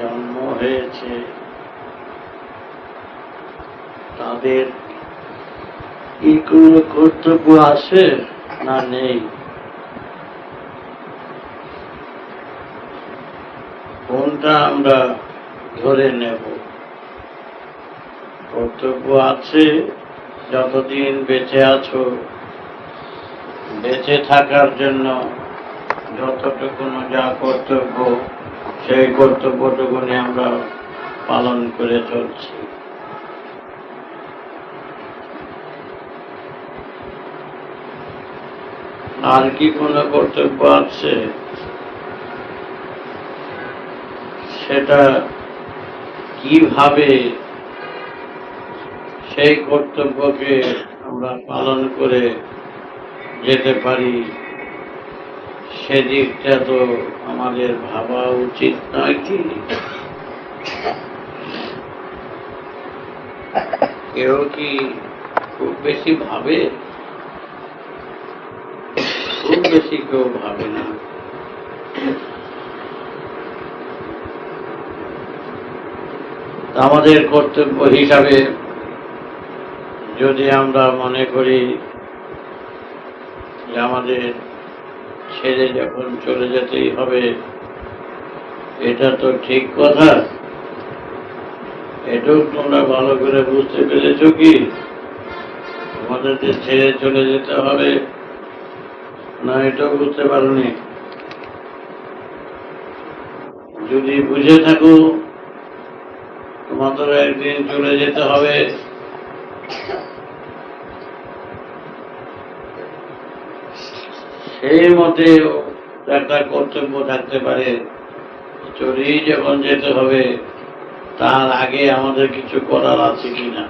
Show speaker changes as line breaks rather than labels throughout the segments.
জন্ম হয়েছে। তাদের কি কোনো কর্তব্য আছে না নেই? কোনটা আমরা ধরে নেব? কর্তব্য আছে, যতদিন বেঁচে আছো, বেঁচে থাকার জন্য যতটুকুনো যা কর্তব্য সেই কর্তব্যটুকুনি আমরা পালন করে চলছি। আর কি কোনো কর্তব্য আছে? সেটা কীভাবে সেই কর্তব্যকে আমরা পালন করে যেতে পারি? সেদিকটা তো আমাদের ভাবা উচিত নয় কি? কেউ কি খুব বেশি ভাবে? খুব বেশি কেউ ভাবে না। আমাদের কর্তব্য হিসাবে যদি আমরা মনে করি যে আমাদের ছেড়ে যখন চলে যেতেই হবে, এটা তো ঠিক কথা। এটাও তোমরা ভালো করে বুঝতে পেরেছ কি? তোমাদের যে ছেড়ে চলে যেতে হবে? না, এটাও বুঝতে পারোনি। যদি বুঝে থাকো তোমাদের একদিন চলে যেতে হবে। সেই মতে একটা কর্তব্য থাকতে পারে। চলেই যখন যেতে হবে, তার আগে আমাদের কিছু করার আছে কিনা।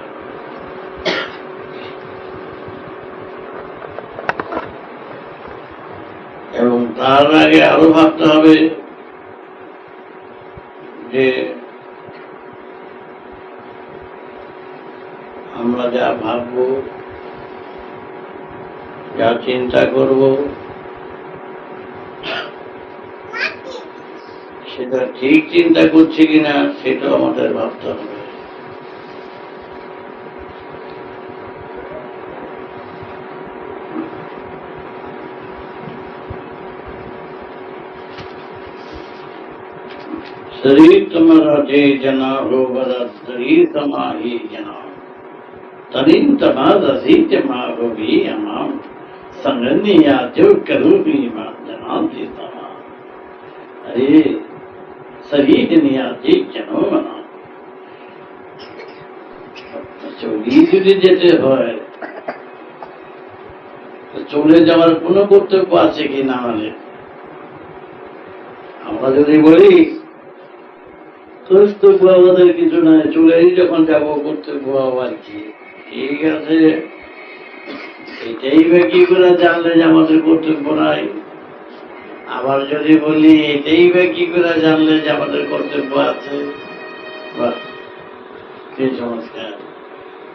এবং তার আগে আরও ভাবতে হবে যে আমরা যা ভাবব, যা চিন্তা করব সেটা ঠিক চিন্তা করছি কিনা সেটাও আমাদের ভাবতে হবে शरीर तुम्हारा जे जना हो बरा शरीर तमा ही जना तनिन तमा रसी तमा हो भी अमाम संगनिया जो करू भी मा जना दी तमा अरे سيدني عزيز جنوبنا চলি যেতে হয় চলে যাওয়ার কোনো কর্তব্য আছে কি না আমাদের আমরা যদি বলি কর্তব্য আমাদের কিছু নাই চলেই যখন যাব কর্তব্য আবার কি ঠিক আছে এটাই বা কি করে জানলে যে আমাদের কর্তব্য নাই আবার যদি বলি, এটাই বা কি করে জানলে যে আমাদের কর্তব্য আছে?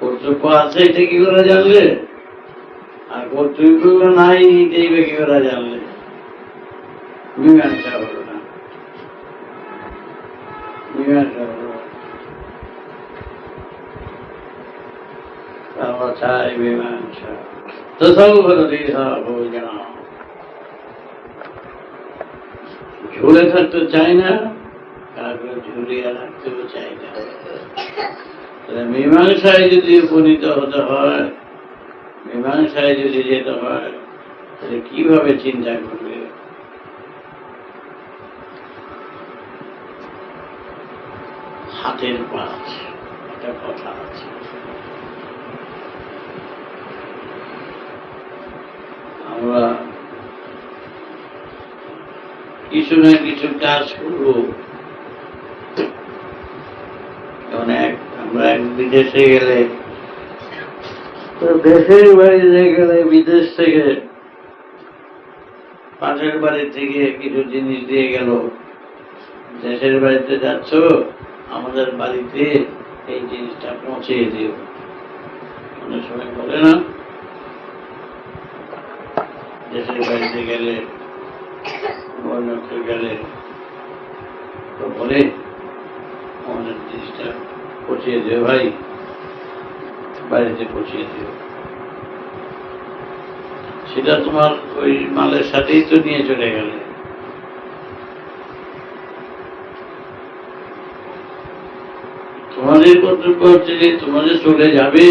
কর্তব্য আছে, এটা কি করে জানলে? আর কর্তব্য নাই, এটাই বা কি করে জানলে? মীমাংসা হলো না। মীমাংসা হলো সর্বথায় মীমাংসা। তথৌ ভরতি সর্বজনা ঝুলে থাকতে চাই না কাউকে ঝুলিয়ে রাখতেও চাই না। মীমাংসায় যদি উপনীত হতে হয়, মীমাংসায় যদি যেতে হয়, তাহলে কীভাবে চিন্তা করবে? হাতের পাঁচ, একটা কথা আছে। আমরা কিছু না কিছু কাজ করব। আমরা বিদেশে গেলে দেশের বাড়িতে গেলে বিদেশ থেকে পাশের বাড়ি থেকে কিছু জিনিস দিয়ে গেল। দেশের বাড়িতে যাচ্ছ, আমাদের বাড়িতে এই জিনিসটা পৌঁছে দিও। অনেক সময় বলে না, দেশের বাড়িতে গেলে অন্যত্র গেলে তো বলে আমাদের জিনিসটা পৌঁছিয়ে দিও ভাই। বাড়িতে পৌঁছিয়ে দিও। সেটা তোমার ওই মালের সাথেই তো নিয়ে চলে গেলে। তোমাদের কর্তব্য হচ্ছে যে তোমাদের চলে যাবে।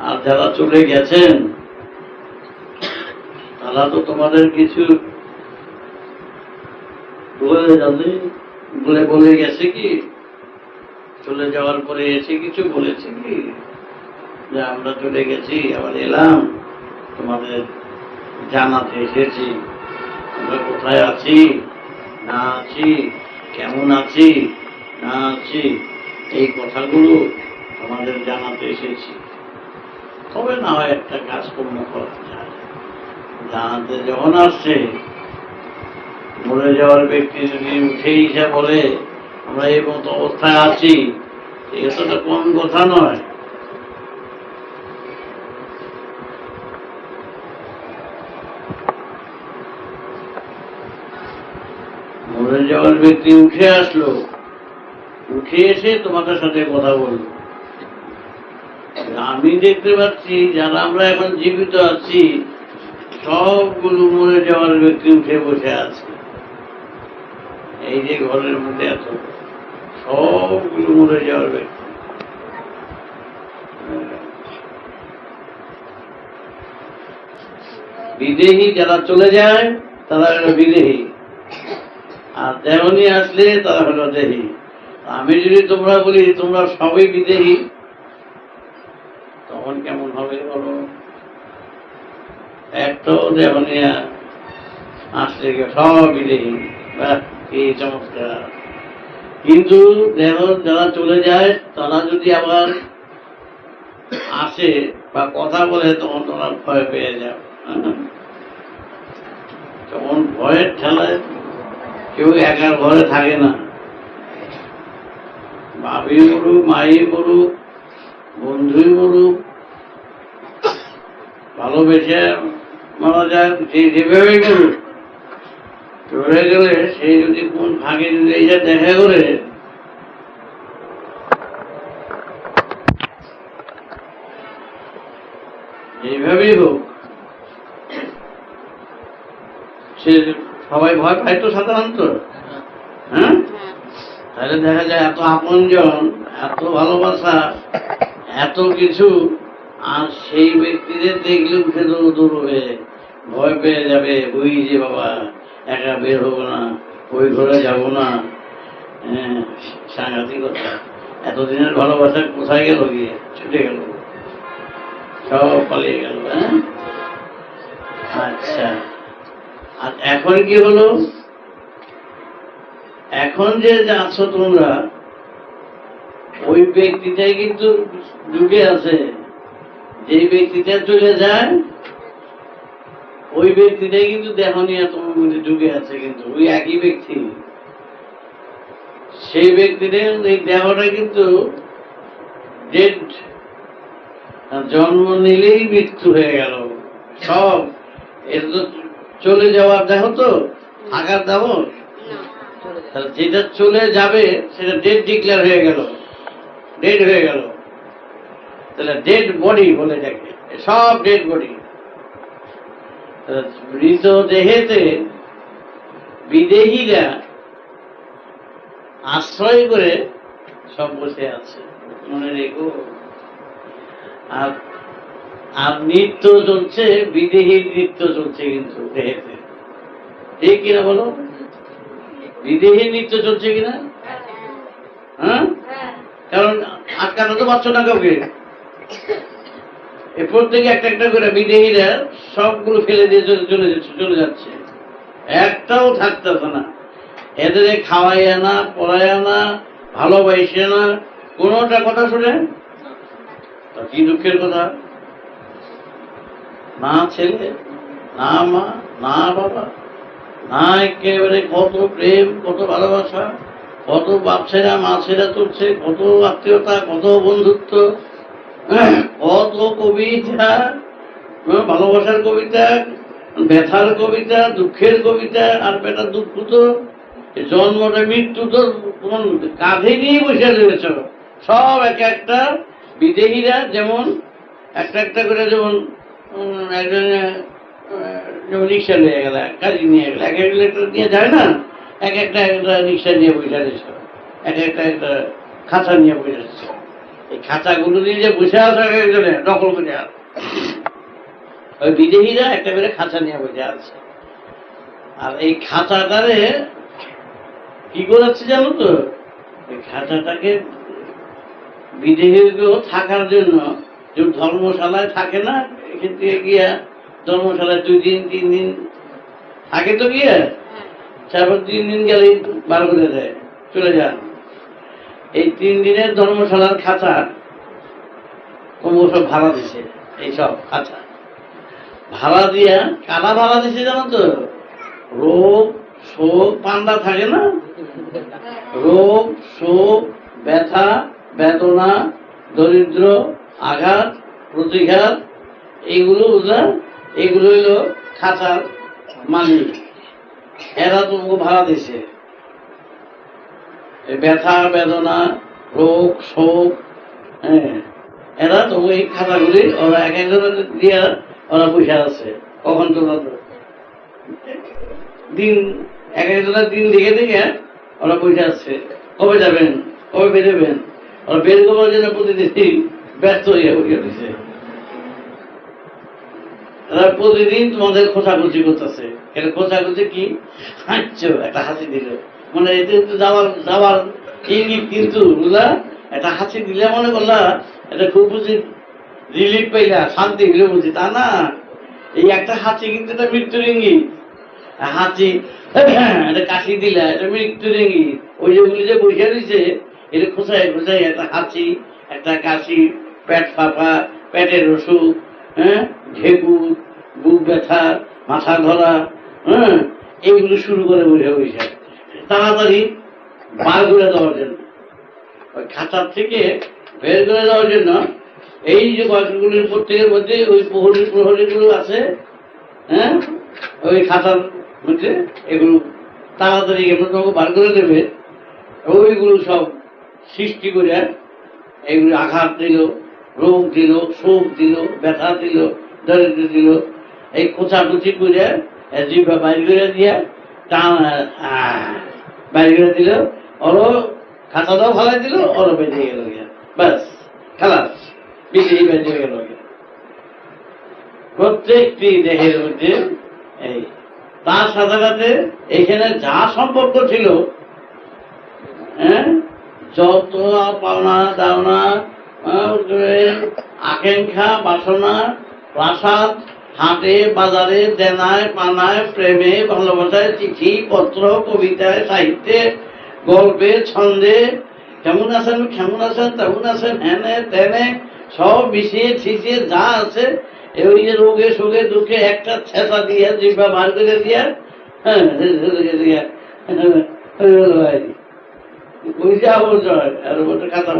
আর যারা চলে গেছেন, তারা তো তোমাদের কিছু বলে বলে বলে গেছে কি? চলে যাওয়ার পরে এসে কিছু বলেছে কি? যে আমরা চলে গেছি, আবার এলাম, তোমাদের জানাতে এসেছি। আমরা কোথায় আছি? না আছি, কেমন আছি? না আছি, এই কথাগুলো তোমাদের জানাতে এসেছি। তবে না হয় একটা কাজকর্ম করা যায়। জানাতে যখন আসছে মরে যাওয়ার ব্যক্তি যদি উঠে এসে বলে, আমরা এই মতো অবস্থায় আছি এটা কম কথা নয়। মরে যাওয়ার ব্যক্তি উঠে আসলো, উঠে এসে তোমাদের সাথে কথা বলল। আমি দেখতে পাচ্ছি, যারা আমরা এখন জীবিত আছি, সবগুলো মরে যাওয়ার ব্যক্তি উঠে বসে আছে। এই যে ঘরের মধ্যে এত সবগুলো মরে যাওয়ার ব্যক্তি। বিদেহী যারা চলে যায়, তারা হলো বিদেহী। আর দেহনী আসলে তারা হলো দেহী। আমি যদি তোমরা বলি, তোমরা সবই বিদেহী, তখন কেমন হবে বলো? একটাও দেহনিয়া আসলে সব বিদেহী। কি চমৎকার। কিন্তু যারা চলে যায়, তারা যদি আবার আসে বা কথা বলে, তখন তোমরা ভয় পেয়ে যাও তখন ভয়ের ঠেলায় কেউ একার ঘরে থাকে না। বাবি মরুক মাই মরুক বন্ধুই মরুক ভালোবেসে মারা যায় যেভাবেই করুক চলে গেলে সেই যদি কোন ভাগে যদি এইটা দেখা করে, এইভাবেই হোক, সে সবাই ভয় পায় তো সাধারণত। হ্যাঁ? তাহলে দেখা যায় এত আপনজন, এত ভালোবাসা, এত কিছু, আর সেই ব্যক্তিদের দেখলে উঠে দৌড় দৌড় হয়ে ভয় পেয়ে যাবে, ওই যে বাবা একা বের হব না ওই ঘরে যাব না। হ্যাঁ, সাংঘাতিকতা। এতদিনের ভালোবাসা কোথায় গেল গিয়ে? ছুটে গেল। সব পালিয়ে গেল হ্যাঁ? আচ্ছা। আর এখন কি হলো? এখন যে আছো তোমরা ওই ব্যক্তিটাই কিন্তু যুগে আছে। যেই ব্যক্তিটা চলে যায় ওই ব্যক্তিটাই কিন্তু দেহ নিয়ে তোমার মধ্যে যুগে আছে কিন্তু ওই একই ব্যক্তি। সেই ব্যক্তিটাই এই দেহটা কিন্তু ডেড জন্ম নিলেই মৃত্যু হয়ে গেল। সব। এটা তো চলে যাওয়ার দেহ তো? থাকার দেহ? তাহলে যেটা চলে যাবে সেটা ডেড ডিক্লেয়ার হয়ে গেল। ডেড হয়ে গেল। তাহলে ডেড বডি বলে এটাকে। সব ডেড বডি মৃত দেহেতে বিদেহীরা আশ্রয় করে সব বসে আছে। মনে রেখো। আর আর নৃত্য চলছে, বিদেহীর নৃত্য চলছে কিন্তু দেহেতে। ঠিক কিনা বলো? বিদেহী নৃত্য চলছে কিনা? হ্যাঁ? কারণ আটকানো তো পারছ না কাউকে। এরপর থেকে একটা একটা করে বিদেহীরা সবগুলো ফেলে দিয়ে চলে যাচ্ছে চলে যাচ্ছে। একটাও থাকতেছে না। এদের খাওয়াইয়া না, পড়াইয়া না ভালোবাসে না। কোনোটা কথা শুনে? কি দুঃখের কথা? না ছেলে, না মা, না বাবা, না একেবারে কত প্রেম, কত ভালোবাসা, কত বাপ ছেড়া মা ছেড়া তুলছে, কত আত্মীয়তা, কত বন্ধুত্ব, কত কবিতা। ভালোবাসার কবিতা, ব্যথার কবিতা, দুঃখের কবিতা, আর বেটা দুঃখ তো জন্মটা মৃত্যু তো কাঁধে নিয়ে বসে রয়েছ। সব এক একটা বিদেহীরা যেমন একটা একটা করে যেমন একজন যেমন রিক্সা নিয়ে গেল কাজী নিয়ে গেল, এক এক একটা নিয়ে যায় না, এক একটা একটা রিক্সা নিয়ে বসে রয়েছে, এক একটা একটা খাঁচা নিয়ে বসে এই খাঁচাগুলো নিয়ে যে বসে এক একজনে দখল করে আছে ওই বিদেহীরা একটা করে খাঁচা নিয়ে বসে আছে। আর এই খাঁচাটারে কি করাচ্ছে জানো তো? এই খাঁচাটাকে বিদেহীগুলো থাকার জন্য যে ধর্মশালায় থাকে না এখান থেকে গিয়া ধর্মশালায় দুই দিন তিন দিন থাকে তো গিয়া? তারপর তিন দিন গেলে বার করে দেয় চলে যান। এই তিন দিনের ধর্মশালার খাঁচা কুমো সব ভাড়া দিছে এইসব খাঁচা। ভাড়া দিয়া কারা ভাড়া দিছে জানো তো? রোগ, শোক, পান্ডা থাকে না? রোগ, শোক, ব্যথা, বেদনা, দরিদ্র, আঘাত, প্রতিঘাত, এগুলো বুঝলা? এগুলো হইল খাঁচার মালিক। এরা তোমাকে ভাড়া দিছে। ব্যথা, বেদনা, রোগ, শোক হ্যাঁ এরা তোমাকে এই খাতাগুলি ওরা এক একজনের দিয়া ওরা পয়সা আছে। কখন তো দিন এক একজনের দিন দেখে দেখে ওরা পয়সা আছে। কবে যাবেন? কবে বেরোবেন? ওরা বের করার জন্য প্রতিদিন ব্যস্ত হয়ে বসে দিছে এরা প্রতিদিন তোমাদের খোঁচাখুচি করতেছে। এটা খোঁচাখুচি কি? হাঁটছো, একটা হাসি দিল। মানে এতে তো যাওয়ার যাওয়ার ইঙ্গিত কিন্তু, বুঝলা? একটা হাসি দিলে মনে করলা, এটা খুব বুঝি রিলিফ পাইলা, শান্তি হইলে বুঝি, তা না? এই একটা হাসি কিন্তু এটা মৃত্যুর হাসি এটা কাশি দিলা, এটা মৃত্যুর ইঙ্গিত ওই যেগুলি যে বসে দিছে এটা খোঁচায় খোঁচায় একটা হাসি একটা কাশি, পেট ফাঁপা, পেটের অসুখ হ্যাঁ ঢেকু বুক ব্যথা, মাথা ধরা হ্যাঁ এইগুলো শুরু করে বসে বসে। তাড়াতাড়ি বার করে দেওয়ার জন্য। ওই খাতার থেকে বের করে দেওয়ার জন্য এই যে কয়েকগুলির প্রত্যেকের মধ্যে ওই প্রহরী প্রহরীগুলো আছে হ্যাঁ? ওই খাতার মধ্যে এগুলো তাড়াতাড়ি এমন তোমাকে বার করে দেবে। ওইগুলো সব সৃষ্টি করে এগুলো আঘাত দিল, রোগ দিল, শোক দিল, ব্যথা দিল, দরিদ্র দিল। এই কোচাকুচি করে জিভা বাইর করে দিয়ে টান বাইর করে দিল। ওরও খাতাটাও ফালাই দিল, ওরও বেঁচে গেল ব্যাস খালাস বিদেই বেঁচে গেল প্রত্যেকটি দেহের মধ্যে এই তার সাথে সাথে এখানে যা সম্পর্ক ছিল যত পাওনা দাওনা আকাঙ্ক্ষা, বাসনা, প্রাসাদ, হাটে, বাজারে, দেনায়, পানায়, প্রেমে, ভালোবাসায়, চিঠি, পত্র, কবিতায়, সাহিত্যে, গল্পে, ছন্দে, কেমন আছেন কেমন আছেন, তেমন আছেন হ্যানে তেনে সব মিশিয়ে ছিছিয়ে যা আছে ওই যে রোগে শোকে দুঃখে একটা ছেঁচা দিয়ে জিভা বার করে দিয়া হ্যাঁ যে আর ওটা খাতা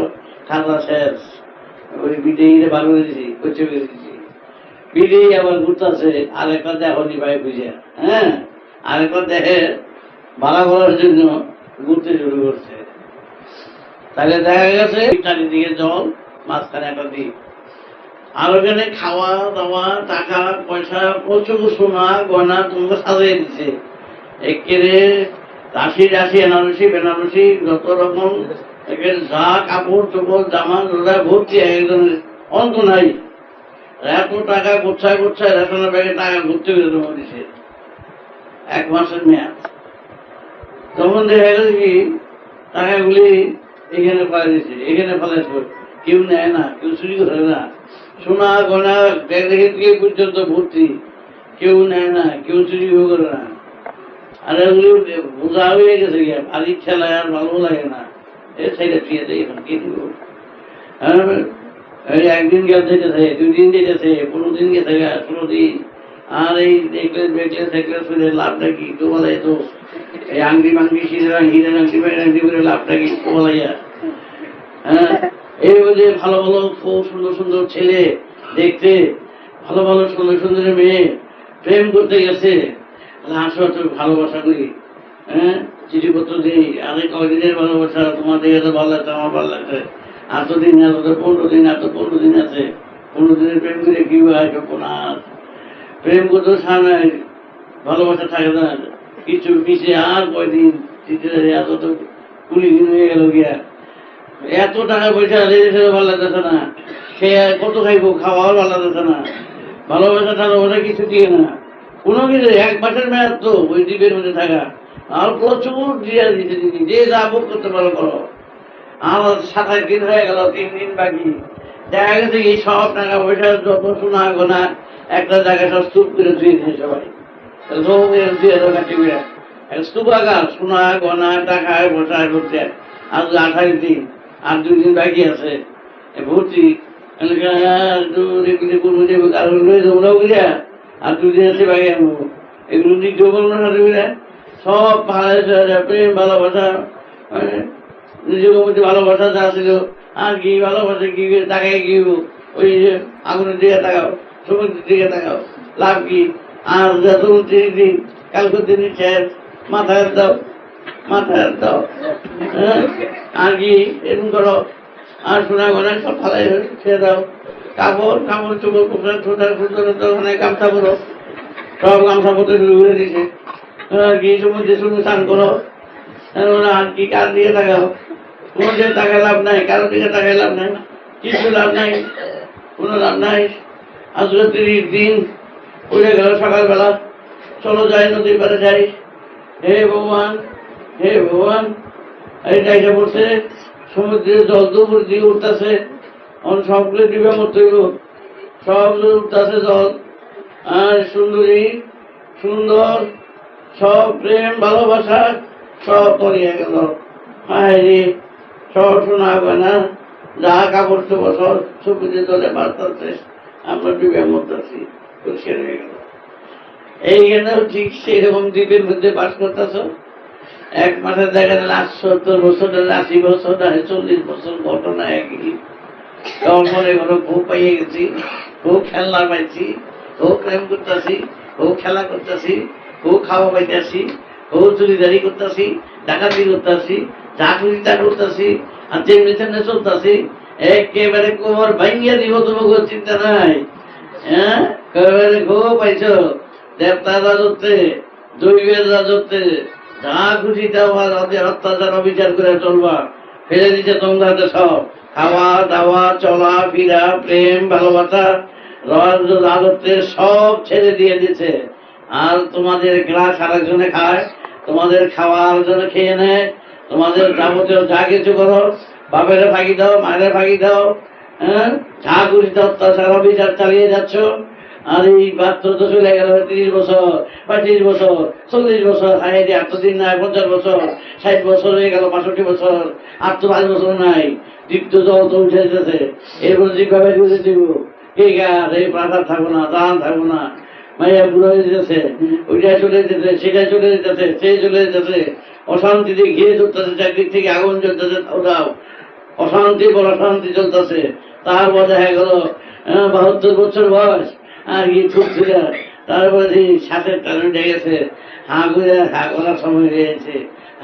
খাতা শেষ ওই বার করে দিছি আবার ঘুরতেছে হ্যাঁ ভাড়া করার জন্য ঘুরতে শুরু করছে। তাহলে দেখা গেছে, চারিদিকে জল মাঝখানে একটা দ্বীপ আর ওখানে খাওয়া দাওয়া, টাকা, পয়সা, প্রচুর সোনা, গয়না তোমাকে সাজিয়ে দিছে। একেবারে রাশি রাশি, এনারসি, বেনারসি, যত রকম যা কাপড় চোপড়, জামা জোড়া ভর্তি, একজনের অন্ত নাই। এত টাকা গোছায় গোছায় রেশনের ব্যাগে টাকা ভর্তি করে দেবো দিছে। এক মাসের মেয়াদ। তখন দেখা গেল কি, টাকাগুলি এখানে ফেলে দিছে এখানে ফেলে কেউ নেয় না কেউ চুরি করে না সোনা গয়না ব্যাগ রেখে দিয়ে পর্যন্ত ভর্তি কেউ নেয় না কেউ চুরি করে না আর এগুলি বোঝা হয়ে গেছে গিয়া বাড়ির ঠেলায় আর ভালো লাগে না এ ছেলে ফিরে দেয় এখন কি দিব একদিন গেল যেতেছে দুই দিন যেতেছে পনেরো দিন গেছে ষোলো দিন আর এই নেকলেস বেকলেস নেকলেস করে লাভটা কি তো বলাই তো এই আংটি মাংটি হিরে হিরে আংটি বাইরে আংটি করে লাভটা কি তো বলাইয়া হ্যাঁ এই যে ভালো ভালো, খুব সুন্দর সুন্দর ছেলে, দেখতে ভালো ভালো, সুন্দর সুন্দর মেয়ে, প্রেম করতে গেছে। আসো তো ভালোবাসা করি। হ্যাঁ? চিঠিপত্র দিই। আরে কয়দিনের ভালোবাসা, তোমার তো ভালো লাগছে, আমার ভালো লাগছে। এতদিন এত তো পনেরো দিন, এত পনেরো দিন আছে। পনেরো দিনের প্রেম করে কি হয় প্রেম করতে সামনে ভালোবাসা থাকে না। কিছু পিছিয়ে আর কয়দিন চিঠিটা এত তো কুড়ি দিন হয়ে গেল গিয়া। এত টাকা পয়সা রেজে ভালো লাগতেছে না। সে কত খাইবো, খাওয়াও ভালো লাগতেছে না। ভালোবাসা টালোবাসা কিছু দিয়ে না। কোনো কিছু, এক মাসের মেয়াদ তো, ওই দ্বীপের মধ্যে থাকা। আর প্রচুর দিয়ে দিতে দিদি, যে যা ভোগ করতে পারো, করো। আমার সাতাশ দিন হয়ে গেল, তিন দিন বাকি। দেখা গেছে এই সব টাকা পয়সা, যত সোনা গোনা একটা জায়গায় সব স্তূপ করে ধুয়ে দিয়েছে সবাই। সোনা গনা টাকা পয়সা করতে আজ আঠাশ দিন। আর দুই দিন বাকি আছে। ভর্তি। আর লয়ে যাব না আর দুই দিন আছে বাকি আনব। এগুলো দিতে বলব না তুমি সব ভালো প্রেম, ভালোবাসা মানে নিজের মধ্যে ভালোবাসা যা ছিল, আর কি ভালোবাসা, কি তাকাই কি ওই যে আগুনের দিকে তাকাও, সমুদ্রের দিকে তাকাও, লাভ কি? আর যত দিন কালকে দিন শেষ, মাথায় দাও হ্যাঁ? করো। ছেড়ে দাও। সুন্দর ওখানে গামছা পরো। শুধু স্নান করো। কার দিয়ে কোনো লাভ নাই কারও টাকায় লাভ নাই। কিছু লাভ নাই, কোনো লাভ নাই। তিরিশ দিন সকালবেলা। চলো যাই, নদীর পাড়ে যাই। হে ভগবান। হে ভগবান, এই যাইটা পড়ছে, সমুদ্রের জল দুপুর দিয়ে উঠতেছে, অন সবগুলো দিবে মতো সবগুলো উঠতেছে জল। আর সুন্দরী, সুন্দর, সব প্রেম, ভালোবাসা, সব তলিয়ে গেল। হায় রে, সব শোনা না যা কাপড় চোপড় সব ছবিতে চলে বাড়তেছে আমরা ডুবে মরতেছি পরিষ্কার হয়ে গেল। এইখানেও ঠিক সেইরকম দ্বীপের মধ্যে বাস করতেছ? এক মাসে দেখা গেল আট সত্তর বছর আশি বছর নাহলে চল্লিশ বছর ঘটনা একই। তখন মনে খুব পাইয়ে গেছি খুব খেলনা পাইছি খুব প্রেম করতেছি খুব খেলা করতেছি খুব খাওয়া পাইতেছি খুব চুরিদারি করতেছি, ডাকাতি করতেছি যা খুশি তা করতেছি, আর তেমনি তেমনি চলতেছি। একেবারে কোমর ভাঙ্গিয়া দিব তোমাকে চিন্তা নাই। হ্যাঁ? একেবারে খুব পাইছ। দেবতার রাজত্বে, দৈবের রাজত্বে যা খুশি তা অত্যাচার অবিচার করে চলবা ফেলে দিচ্ছে তোমরা সব। খাওয়া, দাওয়া, চলা, ফিরা, প্রেম, ভালোবাসা রাজ রাজত্বের সব ছেড়ে দিয়ে দিছে। আর তোমাদের গ্লাস আরেকজনে খায়, তোমাদের খাওয়ার জন্য খেয়ে নেয়, তোমাদের যাবতীয় যা কিছু করো, বাপের ফাঁকি দাও, মায়ের ফাঁকি দাও হ্যাঁ? যা খুশি অত্যাচার, অবিচার চালিয়ে যাচ্ছ। আর এই পাত্র তো চলে গেল তিরিশ বছর, পঁয়ত্রিশ বছর, চল্লিশ বছর আর এই যে এতদিন নাই, পঞ্চাশ বছর, ষাট বছর হয়ে গেল পাঁচষট্টি বছর, আর তো পাঁচ বছর নাই। দীপ্ত জল তো উঠে যেতেছে এরপর জিজ্ঞাসা করে দিব ঠিক আছে এই প্রাসাদ থাকব না দান থাকব না। মাইয়া বুড়ো হয়ে যেতেছে ওইটা চলে যেতেছে সেটা চলে যেতেছে সে চলে যেতেছে। অশান্তিতে ঘিরে চলতেছে চাকরির থেকে আগুন চলতেছে ওরাও অশান্তি বড় অশান্তি চলতেছে। তারপর দেখা গেল বাহাত্তর বছর বয়স। আর কি খুব ছিল তারপরে সাথে টান উঠে গেছে হাঁ করে হা করার সময় হয়ে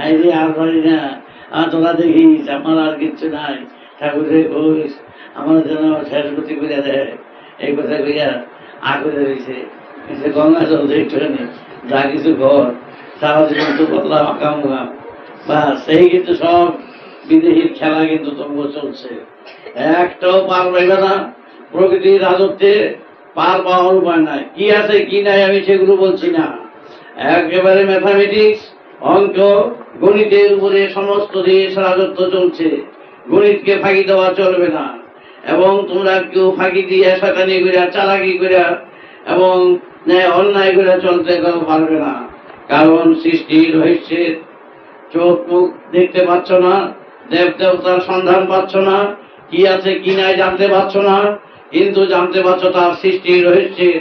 আই রে আর পারি না, আর তোরা দেখিস আমার আর কিচ্ছু নাই। ঠাকুরের ঘোষ আমার যেন শেষ গতি করে দেয়। এই কথা কইয়া আ করে রয়েছে গঙ্গা জল দেখছেন যা কিছু ঘর সারা জীবন তো বদলাম আকাম বা সেই কিন্তু সব বিদেশির খেলা কিন্তু তোমার চলছে। একটাও পার পাইবে না। প্রকৃতির রাজত্বে পার পাওয়ার উপায় নাই। কি আছে, কি নাই আমি সেগুলো বলছি না। একেবারে ম্যাথামেটিক্স অঙ্ক, গণিতের উপরে সমস্ত দেশ রাজত্ব চলছে। গণিতকে ফাঁকি দেওয়া চলবে না। এবং তোমরা কেউ ফাঁকি দিয়ে শতানি করে চালাকি করে এবং ন্যায় অন্যায় করে চলতে পারবে না। কারণ সৃষ্টির রহস্যের চোখ মুখ দেখতে পাচ্ছ না দেব দেবতার সন্ধান পাচ্ছ না, কি আছে, কি নাই জানতে পারছ না কিন্তু জানতে পারছ তার সৃষ্টি রহস্যের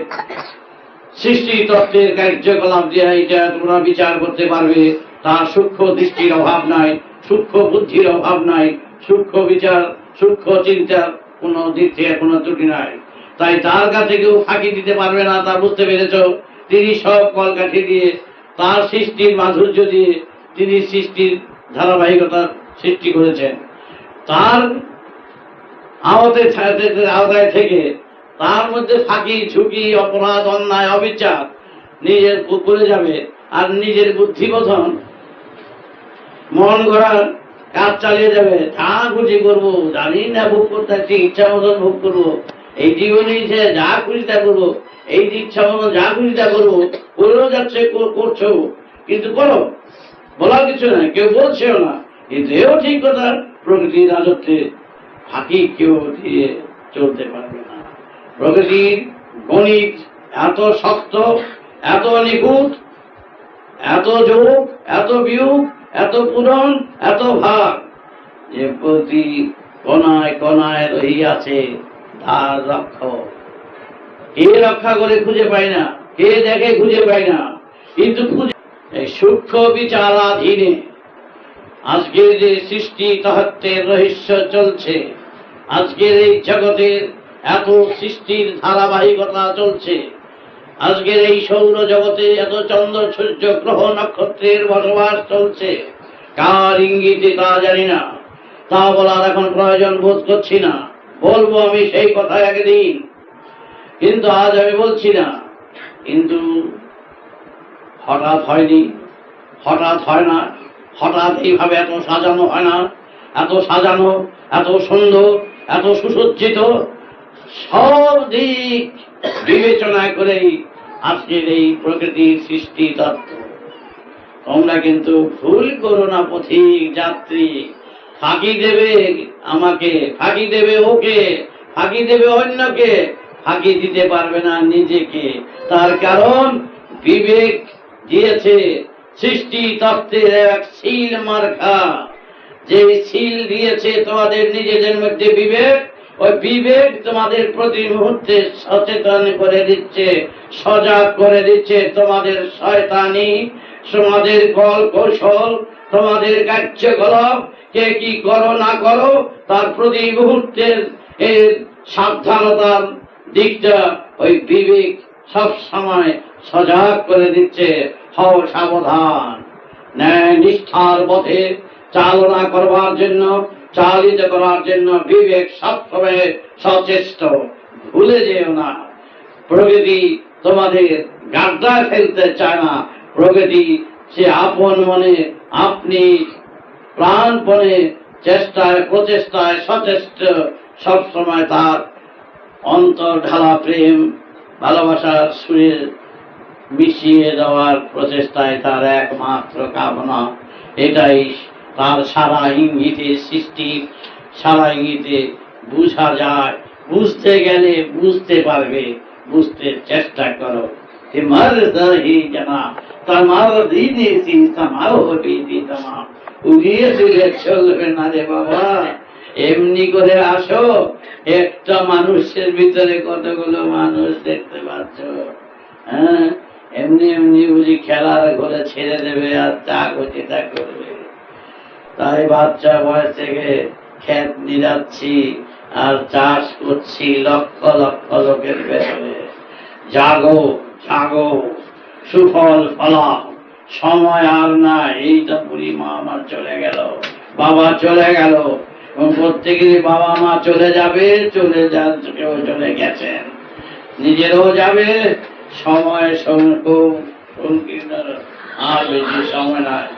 সৃষ্টি তত্ত্বের কার্যকলাপ দিয়ে এটা তোমরা বিচার করতে পারবে তার সূক্ষ্ম দৃষ্টির অভাব নাই, সূক্ষ্ম বুদ্ধির অভাব নাই, সূক্ষ্ম বিচার, সূক্ষ্ম চিন্তার কোনো দিক থেকে কোনো ত্রুটি নাই। তাই তার কাছে কেউ ফাঁকি দিতে পারবে না, তা বুঝতে পেরেছ? তিনি সব কলকাঠি দিয়ে তার সৃষ্টির মাধুর্য দিয়ে তিনি সৃষ্টির ধারাবাহিকতা সৃষ্টি করেছেন। তার আওতে আওতায় থেকে তার মধ্যে ফাঁকি, ঝুঁকি, অপরাধ, অন্যায়, অবিচার নিজের করে যাবে আর নিজের বুদ্ধিবোধন মন গড়া কাজ চালিয়ে যাবে। যা খুশি করব, জানি না ভোগ করতে আসছি ইচ্ছা মতন ভোগ করব। এই জীবনে সে যা খুশি তা করব, এই ইচ্ছা মতন যা খুশি তা করব করেও যাচ্ছে করছ, কিন্তু করো। বলার কিছু নাই, কেউ বলছেও না, কিন্তু এও ঠিক কথা, প্রকৃতির রাজত্বে ফাঁকি কেউ দিয়ে চলতে পারবে না। প্রকৃতির গণিত এত শক্ত, এত নিখুঁত, এত যোগ, এত বিয়োগ, এত পূরণ, এত ভাগ যে প্রতি কণায় কণায় রহিয়াছে, তার রক্ষ কে রক্ষা করে খুঁজে পায় না, কে দেখে খুঁজে পায় না, কিন্তু খুঁজে এই সূক্ষ্ম বিচারাধীনে আজকের যে সৃষ্টি তহত্বের রহস্য চলছে আজকের এই জগতের এত সৃষ্টির ধারাবাহিকতা চলছে। আজকের এই সৌর জগতে এত চন্দ্র, সূর্য, গ্রহ, নক্ষত্রের বসবাস চলছে। কার ইঙ্গিতে তা জানি না। তা বলার এখন প্রয়োজন বোধ করছি না। বলব আমি সেই কথা একদিন। কিন্তু আজ আমি বলছি না। কিন্তু হঠাৎ হয়নি। হঠাৎ হয় না। হঠাৎ এইভাবে এত সাজানো হয় না। এত সাজানো, এত সুন্দর এত সুসজ্জিত সব দিক বিবেচনা করেই আজকের এই প্রকৃতির সৃষ্টি তত্ত্ব। তোমরা কিন্তু ভুল করো না পথিক যাত্রী। ফাঁকি দেবে আমাকে, ফাঁকি দেবে ওকে, ফাঁকি দেবে অন্যকে, ফাঁকি দিতে পারবে না নিজেকে। তার কারণ বিবেক দিয়েছে সৃষ্টি তত্ত্বের এক শিল মার্কা। যে শিল দিয়েছে তোমাদের নিজেদের মধ্যে বিবেক ওই বিবেক তোমাদের প্রতি মুহূর্তে সচেতন করে দিচ্ছে, সজাগ করে দিচ্ছে তোমাদের শয়তানি, তোমাদের কল কৌশল তোমাদের কার্যকলাপ, কে কি করো না করো, তার প্রতি মুহূর্তের এর সাবধানতার দিকটা ওই বিবেক সব সময় সজাগ করে দিচ্ছে। হও সাবধান। ন্যায় নিষ্ঠার পথে চালনা করবার জন্য, চালিত করার জন্য বিবেক সবসময় সচেষ্ট। ভুলে যেও না। প্রকৃতি তোমাদের গাড্ডা ফেলতে চায় না। প্রকৃতি সে আপন মনে, আপনি প্রাণপণে চেষ্টায়, প্রচেষ্টায় সচেষ্ট। সবসময় তার অন্তর ঢালা প্রেম ভালোবাসার সুরে মিশিয়ে দেওয়ার প্রচেষ্টায় তার একমাত্র কামনা। এটাই তার সারা ইঙ্গিতে সৃষ্টি, সারা ইঙ্গিতে বুঝা যায়। বুঝতে গেলে বুঝতে পারবে, বুঝতে চেষ্টা করো। তোমার সমারোহ বিধি তোমার উড়িয়ে দিলে চলবে না রে বাবা। এমনি করে আসো, একটা মানুষের ভিতরে কতগুলো মানুষ দেখতে পাচ্ছ? হ্যাঁ এমনি এমনি বুঝি খেলার ঘরে ছেড়ে দেবে আর তা করছে তা করবে। তাই বাচ্চা বয়স থেকে ক্ষেত নিরাচ্ছি আর চাষ করছি লক্ষ লক্ষ লোকের ভেতরে জাগো জাগো, সুফল ফলা সময় আর না এইটা বুড়ি মা আমার চলে গেল। বাবা চলে গেল। প্রত্যেকেরই বাবা মা চলে যাবে, চলে যান, কেউ চলে গেছেন। নিজেরও যাবে, সময় খুব সংকীর্ণ। আর বেশি সময় নাই।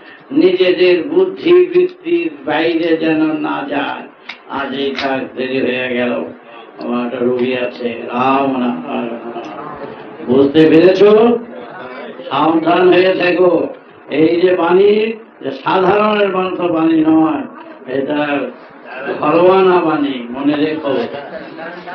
নিজেদের বুদ্ধি বৃত্তির বাইরে যেন না যায়। আজই থাক দেরি হয়ে গেল। আমার একটা রুগী আছে। রাম। বুঝতে পেরেছ? সাবধান হয়ে থেকো। এই যে পানি সাধারণের মানুষ পানি নয়, এটা ঘরোয়ানা পানি মনে রেখো।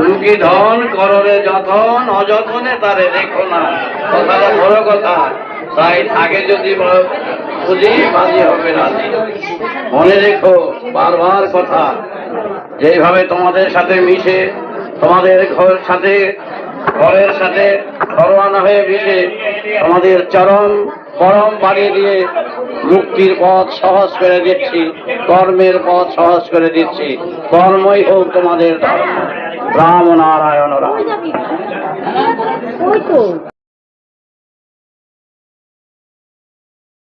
কি ধন করলে যতন, অযতনে তারে দেখো না। কথাটা বড় কথা। তাই আগে যদি বুঝি, বাজি হবে না। মনে রেখো বারবার কথা। যেভাবে তোমাদের সাথে মিশে, তোমাদের ঘর সাথে ঘরের সাথে ঘরোয়ানা হয়ে মিশে আমাদের চরম পরম বাড়িয়ে দিয়ে মুক্তির পথ সহজ করে দিচ্ছি, কর্মের পথ সহজ করে দিচ্ছি, কর্মই হোক তোমাদের রাম নারায়ণ রাম।